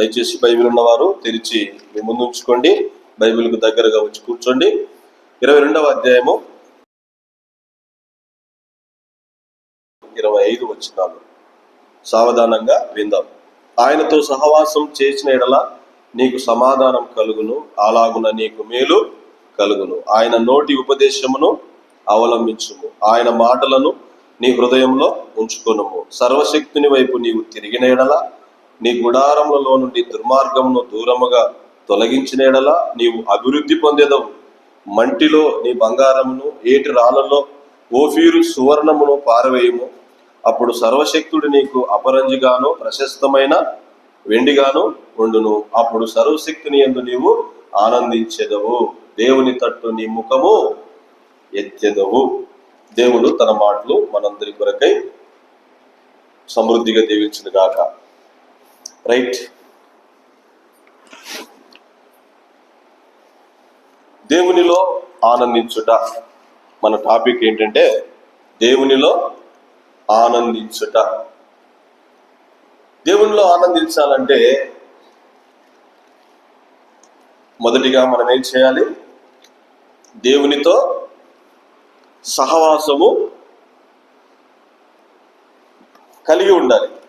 దయచేసి బైబిల్ ఉన్నవారు తెరిచి మీ ముందు ఉంచుకోండి. బైబిల్కు దగ్గరగా వచ్చి కూర్చోండి. ఇరవై రెండవ అధ్యాయము ఇరవై ఐదు వచ్చినాలు సావధానంగా విందాం. ఆయనతో సహవాసం చేసిన ఎడల నీకు సమాధానం కలుగును. అలాగున నీకు మేలు కలుగును. ఆయన నోటి ఉపదేశమును అవలంబించుము. ఆయన మాటలను నీ హృదయంలో ఉంచుకొనుము. సర్వశక్తుని వైపు నీవు తిరిగిన ఎడల నీ గుడారములలో నుండి దుర్మార్గమును దూరముగా తొలగించినేడలా నీవు అభివృద్ధి పొందేదవు. మంటిలో నీ బంగారమును ఏటి రాళ్ళలో ఓఫీరు సువర్ణమును పారవేయము. అప్పుడు సర్వశక్తుడు నీకు అపరంజిగాను ప్రశస్తమైన వెండిగాను ఉండును. అప్పుడు సర్వశక్తిని ఎందు నీవు ఆనందించెదవు. దేవుని తట్టు నీ ముఖము ఎత్తెదవు. దేవుడు తన మాటలు మనందరి కొరకై సమృద్ధిగా దీవించిన గాక రైట్ దేవునిలో ఆనందించుట. మన టాపిక్ ఏంటంటే దేవునిలో ఆనందించుట. దేవునిలో ఆనందించాలంటే మొదటిగా మనం ఏం చేయాలి? దేవునితో సహవాసము కలిగి ఉండాలి.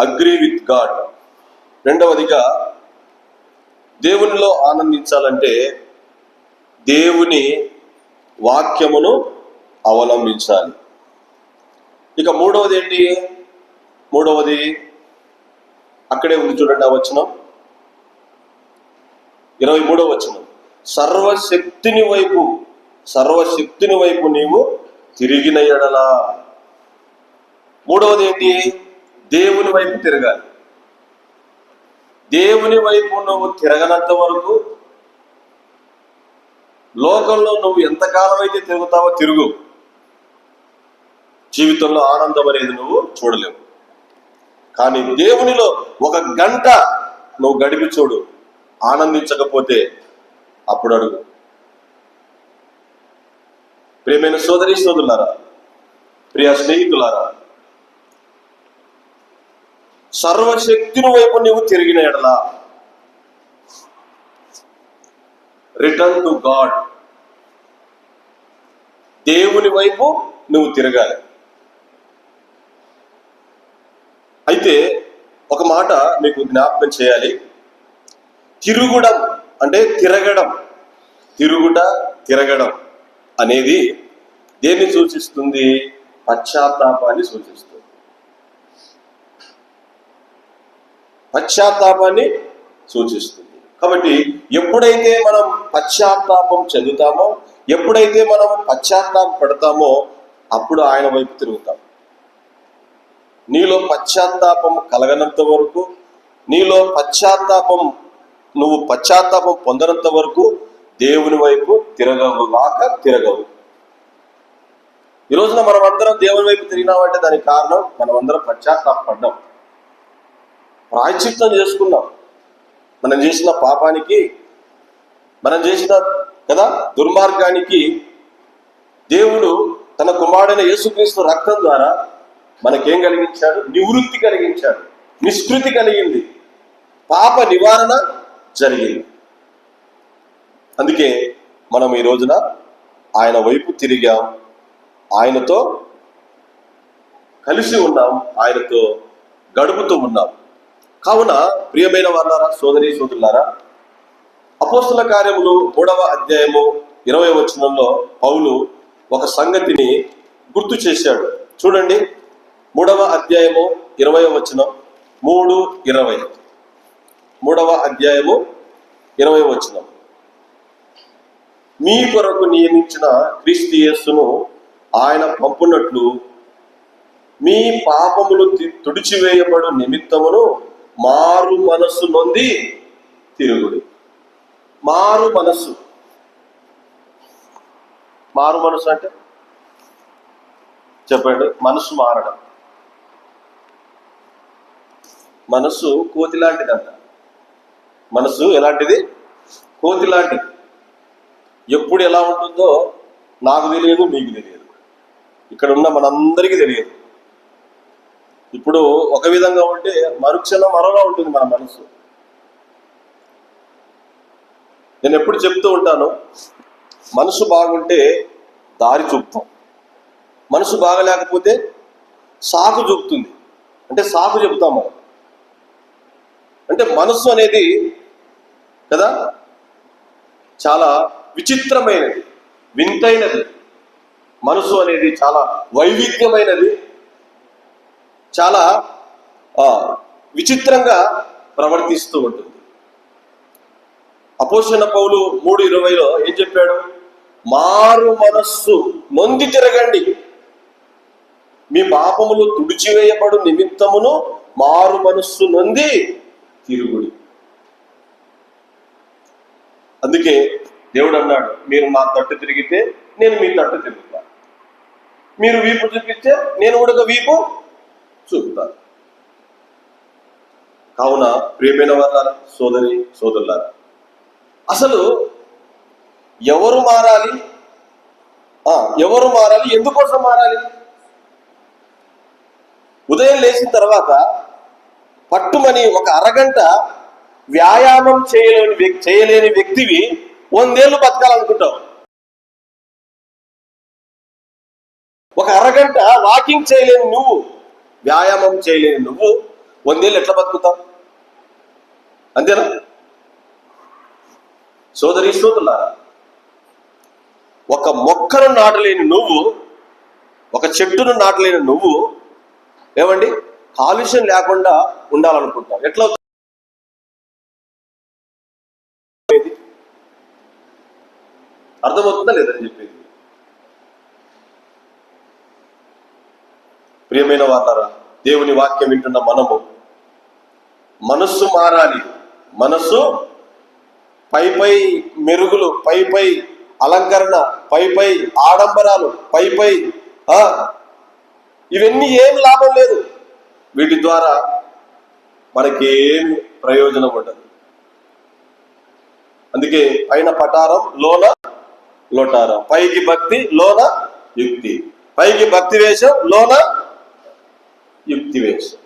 అగ్రీ విత్ గాడ్ రెండవదిగా దేవునిలో ఆనందించాలంటే దేవుని వాక్యమును అవలంబించాలి. ఇక మూడవది ఏంటి మూడవది అక్కడే ఉంది చూడండి ఆ వచనం. ఇరవై మూడవ వచనం. సర్వశక్తిని వైపు సర్వశక్తిని వైపు నీవు తిరిగిన ఎడలా. మూడవది ఏంటి దేవుని వైపు తిరగాలి. దేవుని వైపు నువ్వు తిరగనంత వరకు లోకంలో నువ్వు ఎంతకాలం అయితే తిరుగుతావో తిరుగు. జీవితంలో ఆనందం అనేది నువ్వు చూడలేవు. కానీ దేవునిలో ఒక గంట నువ్వు గడిపి చూడు. ఆనందించకపోతే అప్పుడు అడుగు. ప్రియమైన సోదరి సోదరులారా ప్రియ స్నేహితులారా సర్వశక్తిని వైపు నువ్వు తిరిగిన ఎడలా. రిటర్న్ టు గాడ్ దేవుని వైపు నువ్వు తిరగాలి. అయితే ఒక మాట మీకు జ్ఞాపకం చేయాలి. తిరుగుడం అంటే తిరగడం. తిరుగుట తిరగడం అనేది దేన్ని సూచిస్తుంది? పశ్చాత్తాపాన్ని సూచిస్తుంది. పశ్చాత్తాపాన్ని సూచిస్తుంది. కాబట్టి ఎప్పుడైతే మనం పశ్చాత్తాపం చెందుతామో ఎప్పుడైతే మనం పశ్చాత్తాపం పడతామో అప్పుడు ఆయన వైపు తిరుగుతాం. నీలో పశ్చాత్తాపం కలగనంత వరకు నీలో పశ్చాత్తాపం నువ్వు పశ్చాత్తాపం పొందనంత వరకు దేవుని వైపు తిరగవు కాక తిరగవు. ఈ రోజున మనం అందరం దేవుని వైపు తిరిగినామంటే దానికి కారణం మనం అందరం పశ్చాత్తాపడ్డాం ప్రాయశ్చిత్తం చేసుకున్నాం. మనం చేసిన పాపానికి మనం చేసిన కదా దుర్మార్గానికి దేవుడు తన కుమారుడైన యేసుక్రీస్తు రక్తం ద్వారా మనకేం కలిగించాడు? నివృత్తి కలిగించాడు. నిష్కృతి కలిగింది. పాప నివారణ జరిగింది. అందుకే మనం ఈ రోజున ఆయన వైపు తిరిగాం. ఆయనతో కలిసి ఉన్నాం. ఆయనతో గడుపుతూ ఉన్నాం. కావున ప్రియమైన వాళ్ళారా సోదరి సోదరులారా అపోస్తుల కార్యములు మూడవ అధ్యాయము ఇరవై వచనంలో పౌలు ఒక సంగతిని గుర్తు చేశాడు. చూడండి మూడవ అధ్యాయము ఇరవై వచనం మూడు ఇరవై. మూడవ అధ్యాయము ఇరవై వచనం. మీ కొరకు నియమించిన క్రీస్తు ఆయన పంపునట్లు మీ పాపములు తుడిచివేయబడు నిమిత్తమును మారు మనస్సు నొంది తిరుగుడు. మారు మనస్సు. మారు మనసు అంటే? చెప్పాడు. మనసు మారడం. మనస్సు కోతి లాంటిదంట మనస్సు ఎలాంటిది? కోతి లాంటిది ఎప్పుడు ఎలా ఉంటుందో నాకు తెలియదు మీకు తెలియదు. ఇక్కడ ఉన్న మనందరికీ తెలియదు. ఇప్పుడు ఒక విధంగా ఉంటే మరుక్షణం మరోలా ఉంటుంది మన మనసు. నేను ఎప్పుడు చెప్తూ ఉంటాను మనసు బాగుంటే దారి చూపుతాం. మనసు బాగలేకపోతే సాకు చూపుతుంది. అంటే సాకు చెబుతాం మనం. అంటే మనసు అనేది కదా చాలా విచిత్రమైనది వింతైనది. మనసు అనేది చాలా వైవిధ్యమైనది. చాలా ఆ, విచిత్రంగా ప్రవర్తిస్తూ ఉంటుంది. అపోషణ పౌలు మూడు ఇరవైలో ఏం చెప్పాడు? మారు మనస్సు నొంది తిరగండి. మీ పాపములు తుడిచివేయబడు నిమిత్తమును మారు మనస్సు నొంది తిరుగుడి. అందుకే దేవుడు అన్నాడు మీరు నా తట్టు తిరిగితే నేను మీ తట్టు తిరుగుతాను మీరు వీపు చూపిస్తే నేను కూడా వీపు చూపుతారు. కావున ప్రియమైన వారు సోదరి సోదరులారు అసలు ఎవరు మారాలి? ఎవరు మారాలి? ఎందుకోసం మారాలి? ఉదయం లేచిన తర్వాత పట్టుమని ఒక అరగంట వ్యాయామం చేయలేని చేయలేని వ్యక్తివి వందేళ్ళు బతకాలనుకుంటావు. ఒక అరగంట వాకింగ్ చేయలేని నువ్వు వ్యాయామం చేయలేని నువ్వు వందేళ్ళు ఎట్లా బతుకుతావు? అంతేనా? సోదరి శ్రోతున్నారా ఒక మొక్కను నాటలేని నువ్వు ఒక చెట్టును నాటలేని నువ్వు ఏమండి? కాలుష్యం లేకుండా ఉండాలనుకుంటావు. ఎట్లా అర్థమవుతుందా లేదని చెప్పేది? ప్రియమైన వాళ్ళరా దేవుని వాక్యం వింటున్న మనము మనస్సు మారాలి. మనస్సు పై పై మెరుగులు పై పై అలంకరణ పై పై ఆడంబరాలు పై పై ఇవన్నీ ఏం లాభం లేదు. వీటి ద్వారా మనకి ఏమి ప్రయోజనం ఉండదు. అందుకే పైన పటారం లోన లోటారం. పైకి భక్తి లోన యుక్తి. పైకి భక్తి వేషం లోన యుక్తి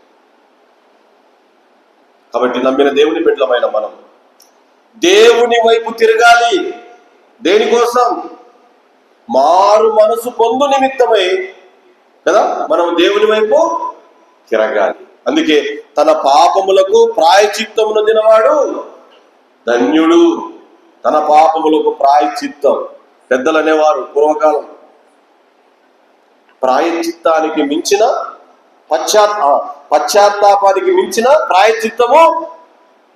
కాబట్టి నమ్మిన దేవుని బిడ్డలమైన మనం. దేవుని వైపు తిరగాలి. దేనికోసం? మారు మనసు పొందు నిమిత్తమై కదా? మనం దేవుని వైపు తిరగాలి. అందుకే తన పాపములకు ప్రాయచిత్తం నొందినవాడు ధన్యుడు. తన పాపములకు ప్రాయచిత్తం పెద్దలు అనేవారు పూర్వకాలం. ప్రాయచిత్తానికి మించిన పశ్చాత్ పశ్చాత్తాపానికి మించిన ప్రాయచిత్తము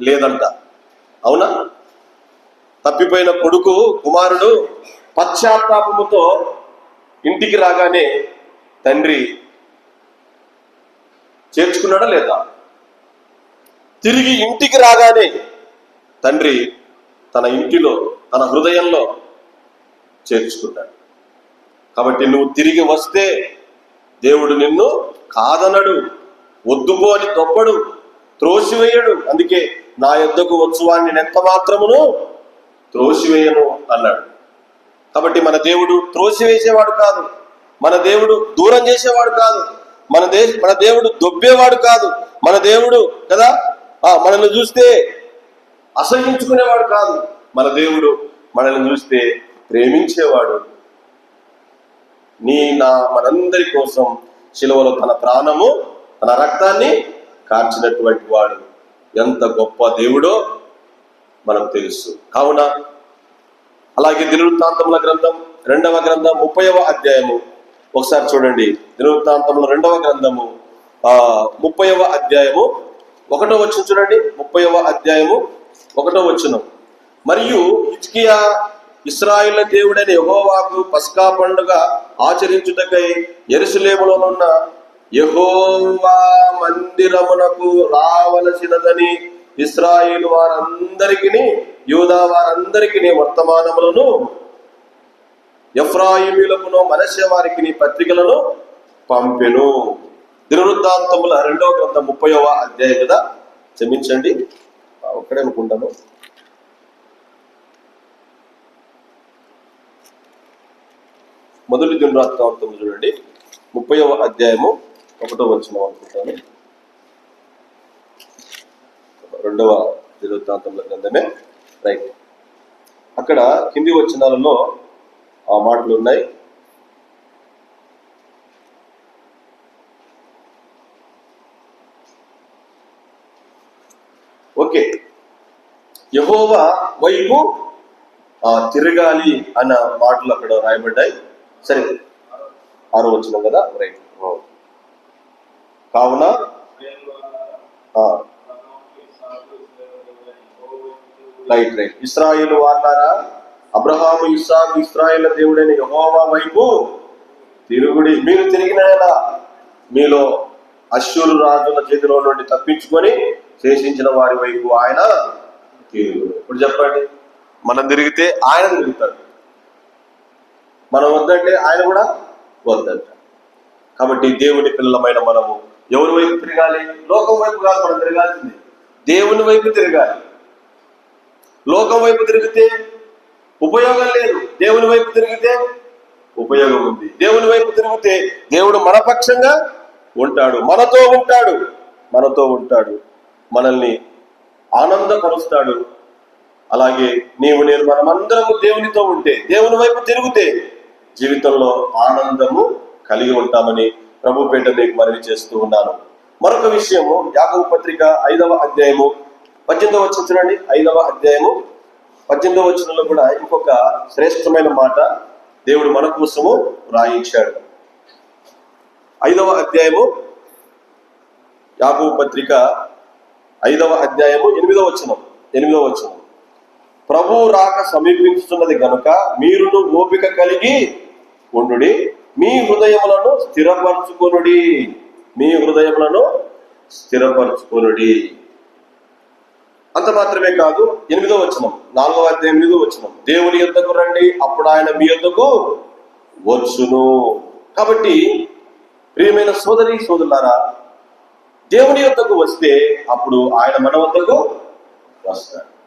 లేదంట. అవునా? తప్పిపోయిన కొడుకు కుమారుడు పశ్చాత్తాపముతో ఇంటికి రాగానే తండ్రి చేర్చుకున్నాడా లేదా? తిరిగి ఇంటికి రాగానే తండ్రి తన ఇంటిలో తన హృదయంలో చేర్చుకున్నాడు కాబట్టి నువ్వు తిరిగి వస్తే దేవుడు నిన్ను కాదనడు వద్దుపో అని తొప్పడు త్రోసివేయడు. అందుకే నా యొద్దకు వచ్చువాడిని ఎంత మాత్రమును త్రోసివేయను అన్నాడు. కాబట్టి మన దేవుడు త్రోసివేసేవాడు కాదు. మన దేవుడు దూరం చేసేవాడు కాదు. మన దే మన దేవుడు దొబ్బేవాడు కాదు. మన దేవుడు కదా? ఆ, మనల్ని చూస్తే అసహించుకునేవాడు కాదు. మన దేవుడు మనల్ని చూస్తే ప్రేమించేవాడు నీ నా మనందరి కోసం శిలువలో తన ప్రాణము తన రక్తాన్ని కార్చినటువంటి వాడు ఎంత గొప్ప దేవుడో మనకు తెలుసు. కావున అలాగే దినవృత్తాంతముల గ్రంథం రెండవ గ్రంథం ముప్పైవ అధ్యాయము. ఒకసారి చూడండి. దినవృత్తాంతముల రెండవ గ్రంథము ఆ ముప్పైవ అధ్యాయము. ఒకటో వచ్చిన చూడండి. ముప్పైవ అధ్యాయము ఒకటో వచ్చిన మరియు ఇజ్కియా ఇస్రాయిల్ దేవుడైన యహోవాకు పస్కా పండుగ ఆచరించుటకై ఎరుసలేములోనున్న యెహోవా మందిరమునకు రావలసినదని ఇస్రాయిల్ వారందరికీ యూదా వారందరికీ వర్తమానములను ఎఫ్రాయిమీలకును మనస్య వారికి పత్రికలను పంపెను. దినవృత్తాంతముల రెండవ గ్రంథం ముప్పైవ అధ్యాయం కదా? క్షమించండి. ఒక్కడే అనుకుంటాను మొదటి దినవృత్తాంతము చూడండి. ముప్పైవ అధ్యాయము ఒకటో వచ్చిన అనుకుంటాను. రెండవ దినవృత్తాంతముల గ్రంథమే. రైట్. అక్కడ కింది వచనాలలో ఆ మాటలు ఉన్నాయి. ఓకే. యహోవా వైపు తిరగాలి అన్న మాటలు అక్కడ రాయబడ్డాయి. సరే. ఆరో వచ్చినాం కదా? రైట్ కావున రైట్ రైట్ ఇస్రాయేల్ వాళ్ళారా అబ్రహాము ఇస్సాకు ఇస్రాయేల్ దేవుడైన యహోవా వైపు తిరుగుడి. మీరు తిరిగిన మీలో అశ్వరు రాజుల చేతిలో నుండి తప్పించుకొని శేషించిన వారి వైపు ఆయన తిరుగుడు. ఇప్పుడు చెప్పండి. మనం తిరిగితే ఆయన తిరుగుతాడు. మనం వద్దంటే ఆయన కూడా వద్దంట. కాబట్టి దేవుని పిల్లలమైన మనము ఎవరి వైపు తిరగాలి? లోకం వైపు కాదు మనం తిరగాల్సింది. దేవుని వైపు తిరగాలి. లోకం వైపు తిరిగితే ఉపయోగం లేదు. దేవుని వైపు తిరిగితే ఉపయోగం ఉంది. దేవుని వైపు తిరిగితే దేవుడు మన పక్షంగా ఉంటాడు. మనతో ఉంటాడు. మనతో ఉంటాడు. మనల్ని ఆనందపరుస్తాడు. అలాగే నీవు నేను మనమందరము దేవునితో ఉంటే దేవుని వైపు తిరిగితే జీవితంలో ఆనందము కలిగి ఉంటామని ప్రభు పేట మీకు మనవి చేస్తూ ఉన్నాను. మరొక విషయము యాగవ పత్రిక ఐదవ అధ్యాయము. పద్దెనిమిదవ వచ్చిన చూడండి. ఐదవ అధ్యాయము. పద్దెనిమిదవ వచనంలో కూడా ఇంకొక శ్రేష్టమైన మాట దేవుడు మన కోసము రాయించాడు. ఐదవ అధ్యాయము. యాగవ పత్రిక ఐదవ అధ్యాయము ఎనిమిదవ వచనం. ఎనిమిదవ వచనం. ప్రభు రాక సమీపించుతున్నది గనుక మీరును ఓపిక కలిగి ఉండుడి. మీ హృదయములను స్థిరపరచుకొనుడి. మీ హృదయములను స్థిరపరచుకొనుడి. అంత మాత్రమే కాదు ఎనిమిదో వచనం నాలుగవ అధ్యాయం ఎనిమిదో వచనం. దేవుని యొద్దకు రండి అప్పుడు ఆయన మీ యొద్దకు వచ్చును. కాబట్టి ప్రియమైన సోదరి సోదరులారా దేవుని యొద్దకు వస్తే అప్పుడు ఆయన మన వద్దకు వస్తాడు.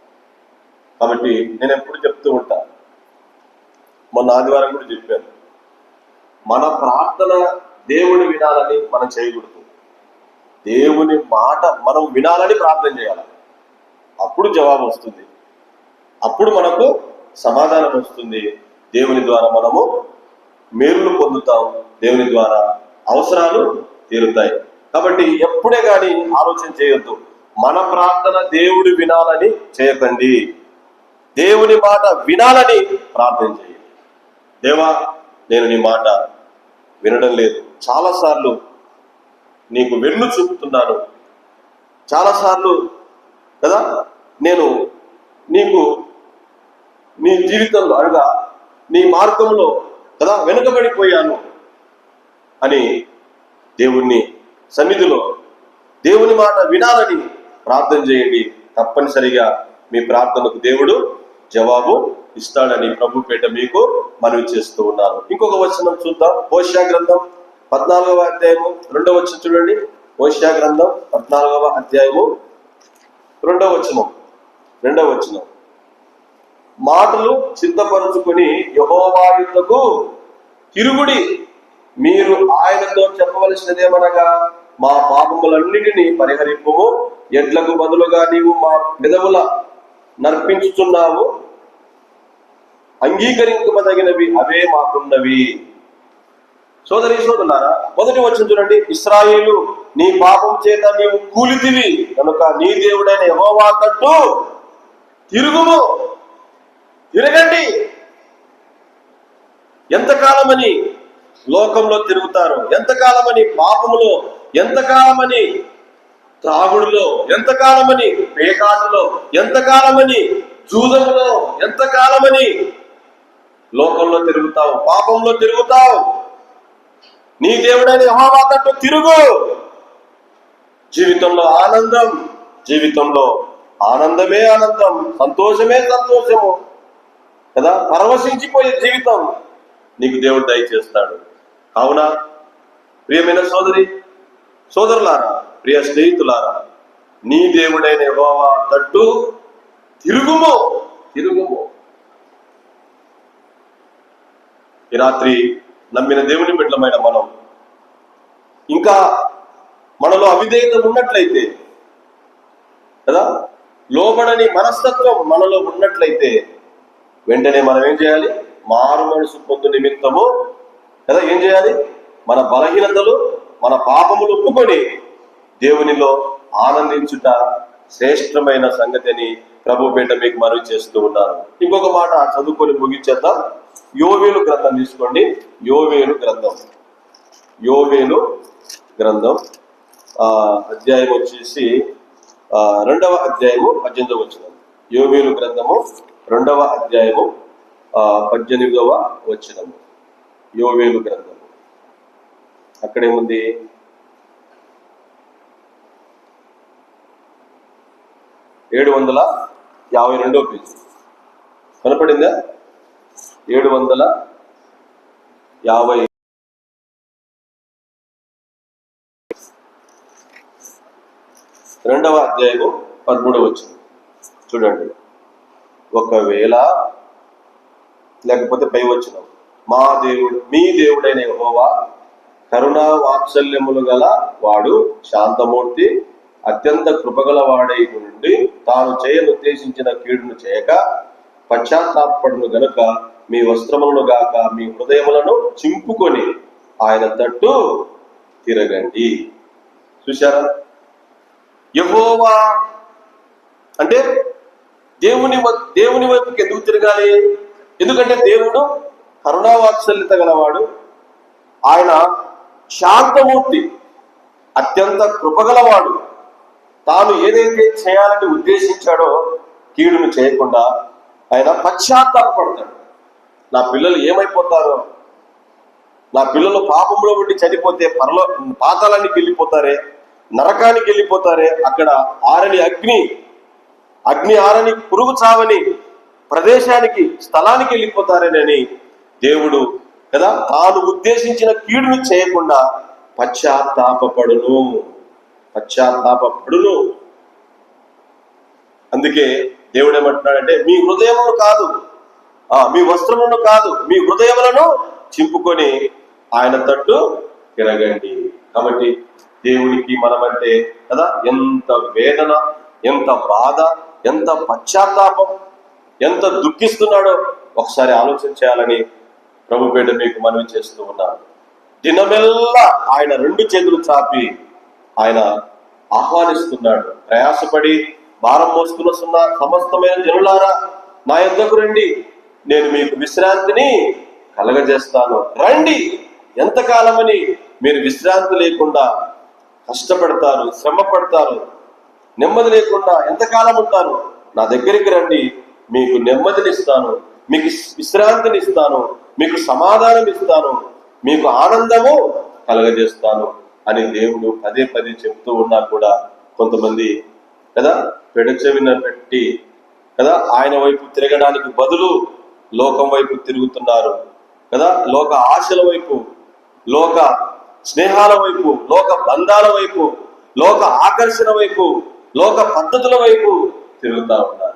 కాబట్టి నేను ఎప్పుడు చెప్తూ ఉంటా. మొన్న ఆదివారం కూడా చెప్పాను. మన ప్రార్థన దేవుని వినాలని మనం చేయకూడదు. దేవుని మాట మనం వినాలని ప్రార్థన చేయాలి. అప్పుడు జవాబు వస్తుంది. అప్పుడు మనకు సమాధానం వస్తుంది. దేవుని ద్వారా మనము మేలులు పొందుతాం. దేవుని ద్వారా అవసరాలు తీరుతాయి. కాబట్టి ఎప్పుడే కానీ ఆలోచన చేయొద్దు. మన ప్రార్థన దేవుడు వినాలని చేయకండి. దేవుని మాట వినాలని ప్రార్థన చేయండి. దేవా నేను నీ మాట వినడం లేదు. చాలాసార్లు నీకు వెన్ను చూపుతున్నాను. చాలాసార్లు కదా నేను నీకు నీ జీవితంలో అనగా నీ మార్గంలో కదా వెనుకబడిపోయాను అని దేవుణ్ణి సన్నిధిలో దేవుని మాట వినాలని ప్రార్థన చేయండి. తప్పనిసరిగా మీ ప్రార్థనకు దేవుడు జవాబు ఇస్తాడని ప్రభు పేట మీకు మనవి చేస్తూ ఉన్నాను. ఇంకొక వచనం చూద్దాం. ఓషియా గ్రంథం పద్నాలుగవ అధ్యాయము. రెండవ వచనం చూడండి. ఓషియా గ్రంథం పద్నాలుగవ అధ్యాయము. రెండవ వచనం. రెండవ వచనం. మాటలు సిద్ధపరచుకొని యహోవా తిరుగుడి. మీరు ఆయనతో చెప్పవలసినదేమనగా మా పాపములన్నిటినీ పరిహరింపుము. ఎడ్లకు బదులుగా నీవు మా పెదవుల నర్పించుచున్నావు. అంగీకరించదగినవి అవే మాకున్నవి. సోదరి సోదరులారా మొదటి వచ్చిన చూడండి. ఇస్రాయేలు నీ పాపం చేత నీవు కూలితివి కనుక నీ దేవుడైన యహోవా తట్టు తిరుగుము. తిరగండి. ఎంతకాలమని లోకంలో తిరుగుతారు? ఎంతకాలమని పాపములో? ఎంతకాలమని త్రాగుడులో? ఎంతకాలమని పేకాటలో? ఎంతకాలమని జూదములో? ఎంతకాలమని లోకంలో తిరుగుతావు పాపంలో తిరుగుతావు. నీ దేవుడైన యెహోవా తట్టు తిరుగు. జీవితంలో ఆనందం జీవితంలో ఆనందమే ఆనందం సంతోషమే సంతోషము. కదా? పరవశించిపోయే జీవితం నీకు దేవుడు దయచేస్తాడు. కావున ప్రియమైన సోదరి సోదరులారా ప్రియ స్నేహితులారా నీ దేవుడైన యహోవా తట్టు తిరుగుము. తిరుగుము. ఈ రాత్రి నమ్మిన దేవుని బిడ్డలమైన మనం. ఇంకా మనలో అవిధేయత ఉన్నట్లయితే కదా? లోబడని మనస్తత్వం మనలో ఉన్నట్లయితే వెంటనే మనం ఏం చేయాలి? మారు మనసు పొందు నిమిత్తము కదా? ఏం చేయాలి? మన బలహీనతలు మన పాపములు ఒప్పుకొని దేవునిలో ఆనందించుట శ్రేష్టమైన సంగతిని ప్రభు పేట మీకు మనవి చేస్తూ ఉన్నారు. ఇంకొక మాట చదువుకొని ముగించేద్దాం. యోవేలు గ్రంథం తీసుకోండి. యోవేలు గ్రంథం. యోవేలు గ్రంథం. ఆ అధ్యాయం వచ్చేసి రెండవ అధ్యాయము పద్దెనిమిదవ వచ్చిన యోవేలు గ్రంథము రెండవ అధ్యాయము ఆ పద్దెనిమిదవ వచ్చినము యోవేలు గ్రంథము. అక్కడేముంది? ఏడు వందల యాభై రెండో పేజీ. కనపడిందా? ఏడు వందల యాభై రెండవ అధ్యాయము పదమూడవ వచ్చింది చూడండి. ఒకవేళ లేకపోతే పై వచ్చిన మా దేవుడు మీ దేవుడైన హోవా కరుణా వాత్సల్యములు గల వాడు శాంతమూర్తి అత్యంత కృపగల వాడై నుండి తాను చేయనుద్దేశించిన కీడును చేయక పశ్చాత్తాపడును గనుక మీ వస్త్రములను గాక మీ హృదయములను చింపుకొని ఆయన తట్టు తిరగండి. చూశారా? యహోవా అంటే దేవుని దేవుని వైపుకి ఎందుకు తిరగాలి? ఎందుకంటే దేవుడు కరుణావాత్సల్యత గలవాడు. ఆయన శాంతమూర్తి అత్యంత కృపగలవాడు. తాను ఏదైతే చేయాలని ఉద్దేశించాడో కీడును చేయకుండా ఆయన పశ్చాత్తాపడతాడు నా పిల్లలు ఏమైపోతారు? నా పిల్లలు పాపంలో ఉండి చనిపోతే పరలో పాతాళానికి వెళ్ళిపోతారే? నరకానికి వెళ్ళిపోతారే? అక్కడ ఆరని అగ్ని అగ్ని ఆరని పురుగు చావని ప్రదేశానికి స్థలానికి వెళ్ళిపోతారేనని దేవుడు కదా తాను ఉద్దేశించిన కీడును చేయకుండా పశ్చాత్తాపడును పశ్చాత్తాపడును అందుకే దేవుడు ఏమంటున్నాడంటే మీ హృదయమును కాదు మీ వస్త్రమును కాదు మీ హృదయములను చింపుకొని ఆయన తట్టు తిరగండి. కాబట్టి దేవునికి మనమంటే కదా ఎంత వేదన ఎంత బాధ ఎంత పశ్చాత్తాపం ఎంత దుఃఖిస్తున్నాడో ఒకసారి ఆలోచన చేయాలని ప్రభుపేట మీకు మనవి చేస్తూ ఉన్నాను. దినమెల్లా ఆయన రెండు చేతులు చాపి ఆయన ఆహ్వానిస్తున్నాడు. ప్రయాసపడి భారం మోసుకున్న సున్నా సమస్తమైన జనులారా నా ఎద్దకు రండి. నేను మీకు విశ్రాంతిని కలగజేస్తాను. రండి! ఎంతకాలమని మీరు విశ్రాంతి లేకుండా కష్టపడతారు శ్రమ పడతారు నెమ్మది లేకుండా ఎంతకాలం ఉంటారు? నా దగ్గరికి రండి మీకు నెమ్మదినిస్తాను మీకు విశ్రాంతిని ఇస్తాను మీకు సమాధానం ఇస్తాను మీకు ఆనందము కలగజేస్తాను అని దేవుడు పదే పదే చెప్తూ ఉన్నా కూడా కొంతమంది కదా? పెడచెవిన పెట్టి కదా? ఆయన వైపు తిరగడానికి బదులు లోకం వైపు తిరుగుతున్నారు. కదా? లోక ఆశల వైపు లోక స్నేహాల వైపు లోక బంధాల వైపు లోక ఆకర్షణ వైపు లోక పద్ధతుల వైపు తిరుగుతూ ఉన్నారు.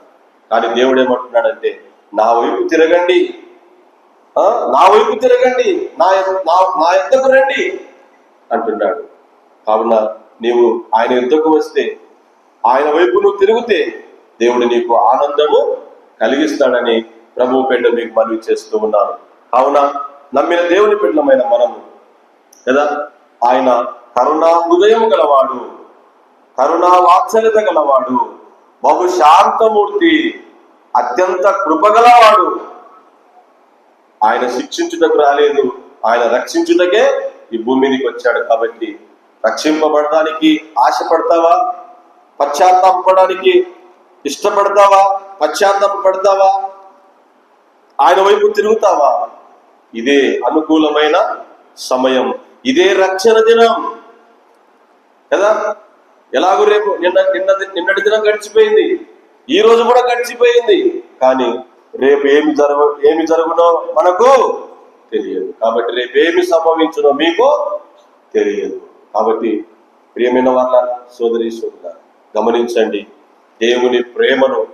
కానీ దేవుడు ఏమంటున్నాడంటే నా వైపు తిరగండి. నా వైపు తిరగండి. నా నా నా రండి అంటున్నాడు. కావున నీవు ఆయన ఎద్దకు వస్తే ఆయన వైపు నువ్వు తిరిగితే దేవుడు నీకు ఆనందము కలిగిస్తాడని ప్రభువు పెండ మీకు మనవి చేస్తూ ఉన్నాను కావున నమ్మిన దేవుని పిల్లమైన మనము కదా? ఆయన కరుణా హృదయం గలవాడు కరుణా వాత్సల్యత గలవాడు బహు శాంతమూర్తి అత్యంత కృపగలవాడు. ఆయన శిక్షించుటకు రాలేదు ఆయన రక్షించుటకే ఈ భూమి మీదకి వచ్చాడు కాబట్టి రక్షింపబడటానికి ఆశపడతావా? పశ్చాత్తాపడడానికి ఇష్టపడతావా? పశ్చాత్తాపడతావా ఆయన వైపు తిరుగుతావా? ఇదే అనుకూలమైన సమయం. ఇదే రక్షణ దినం. కదా? ఎలాగో రేపు నిన్న నిన్న నిన్నటి దినం గడిచిపోయింది. ఈ రోజు కూడా గడిచిపోయింది. కానీ రేపు ఏమి జరగ ఏమి జరుగునో మనకు తెలియదు. కాబట్టి రేపు ఏమి సంభవించునో మీకు తెలియదు. కాబట్టి ప్రియమైన వాళ్ళ సోదరి సోదర గమనించండి. దేవుని ప్రేమను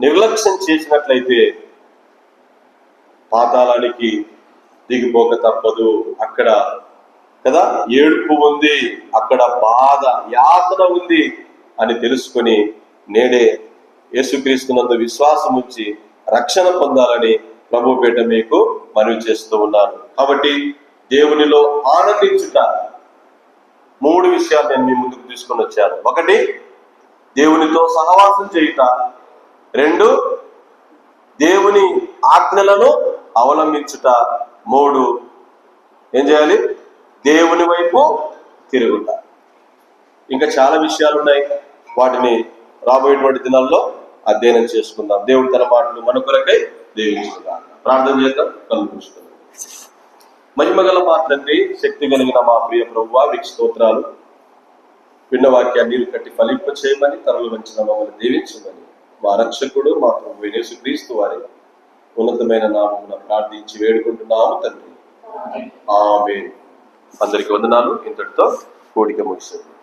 నిర్లక్ష్యం చేసినట్లయితే పాతాళానికి దిగిపోక తప్పదు. అక్కడ కదా? ఏడుపు ఉంది. అక్కడ బాధ యాతన ఉంది అని తెలుసుకొని నేడే యేసుక్రీస్తునందు విశ్వాసం ఉంచి రక్షణ పొందాలని ప్రభు పేట మీకు మనవి చేస్తూ ఉన్నాను. కాబట్టి దేవునిలో ఆనందించుట మూడు విషయాలు నేను మీ ముందుకు తీసుకొని వచ్చాను. ఒకటి దేవునితో సహవాసం చేయుట. రెండు దేవుని ఆజ్ఞలను అవలంబించుట. మూడు ఏం చేయాలి? దేవుని వైపు తిరుగుట. ఇంకా చాలా విషయాలు ఉన్నాయి వాటిని రాబోయేటువంటి దినాల్లో అధ్యయనం చేసుకుందాం. దేవుడి తన మాటలు మన కొరకై దీవించుకుందాం. ప్రార్థన చేద్దాం. కలుగుకుందాం మహిమగల మా తండ్రి శక్తి కలిగిన మా ప్రియ ప్రభువ మీకు స్తోత్రాలు. విన్న వాక్యాన్ని కట్టి ఫలింప చేయమని తరలు వంచిన మమ్మల్ని దీవించమని మా రక్షకుడు మా ప్రభు యేసు క్రీస్తు వారి ఉన్నతమైన నామమున ప్రార్థించి వేడుకుంటున్నాము తండ్రి. ఆమె అందరికి వందనాలు. ఇంతటితో కోడిక ముగిసింది